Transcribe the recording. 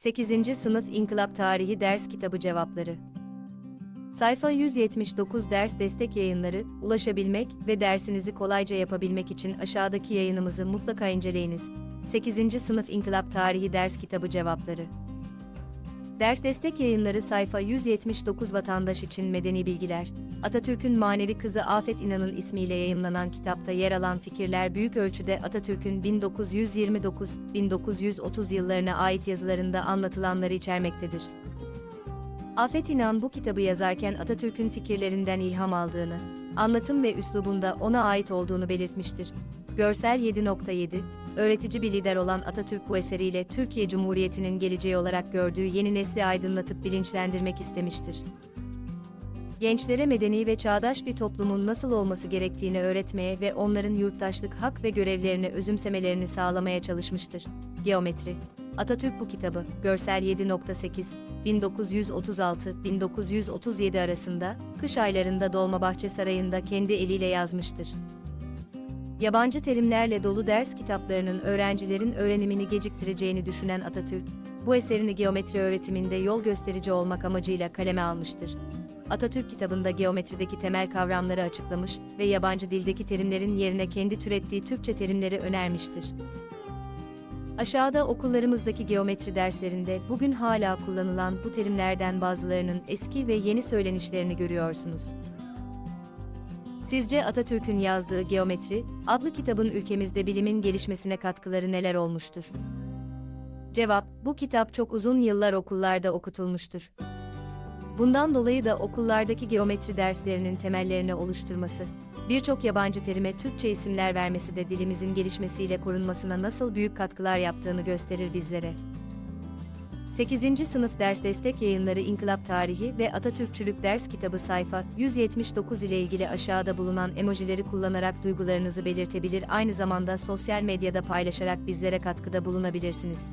8. Sınıf İnkılap Tarihi Ders Kitabı Cevapları Sayfa 179 Ders Destek Yayınları, ulaşabilmek ve dersinizi kolayca yapabilmek için aşağıdaki yayınımızı mutlaka inceleyiniz. 8. Sınıf İnkılap Tarihi Ders Kitabı Cevapları Ders Destek Yayınları sayfa 179 Vatandaş için Medeni Bilgiler, Atatürk'ün manevi kızı Afet İnan'ın ismiyle yayımlanan kitapta yer alan fikirler büyük ölçüde Atatürk'ün 1929-1930 yıllarına ait yazılarında anlatılanları içermektedir. Afet İnan bu kitabı yazarken Atatürk'ün fikirlerinden ilham aldığını, anlatım ve üslubunda ona ait olduğunu belirtmiştir. Görsel 7.7, öğretici bir lider olan Atatürk bu eseriyle Türkiye Cumhuriyeti'nin geleceği olarak gördüğü yeni nesli aydınlatıp bilinçlendirmek istemiştir. Gençlere medeni ve çağdaş bir toplumun nasıl olması gerektiğini öğretmeye ve onların yurttaşlık hak ve görevlerini özümsemelerini sağlamaya çalışmıştır. Geometri Atatürk bu kitabı, Görsel 7.8, 1936-1937 arasında, kış aylarında Dolmabahçe Sarayı'nda kendi eliyle yazmıştır. Yabancı terimlerle dolu ders kitaplarının öğrencilerin öğrenimini geciktireceğini düşünen Atatürk, bu eserini geometri öğretiminde yol gösterici olmak amacıyla kaleme almıştır. Atatürk kitabında geometrideki temel kavramları açıklamış ve yabancı dildeki terimlerin yerine kendi türettiği Türkçe terimleri önermiştir. Aşağıda okullarımızdaki geometri derslerinde bugün hala kullanılan bu terimlerden bazılarının eski ve yeni söylenişlerini görüyorsunuz. Sizce Atatürk'ün yazdığı Geometri adlı kitabın ülkemizde bilimin gelişmesine katkıları neler olmuştur? Cevap: Bu kitap çok uzun yıllar okullarda okutulmuştur. Bundan dolayı da okullardaki geometri derslerinin temellerini oluşturması, birçok yabancı terime Türkçe isimler vermesi de dilimizin gelişmesiyle korunmasına nasıl büyük katkılar yaptığını gösterir bizlere. 8. Sınıf Ders Destek Yayınları İnkılap Tarihi ve Atatürkçülük Ders Kitabı sayfa 179 ile ilgili aşağıda bulunan emojileri kullanarak duygularınızı belirtebilir aynı zamanda sosyal medyada paylaşarak bizlere katkıda bulunabilirsiniz.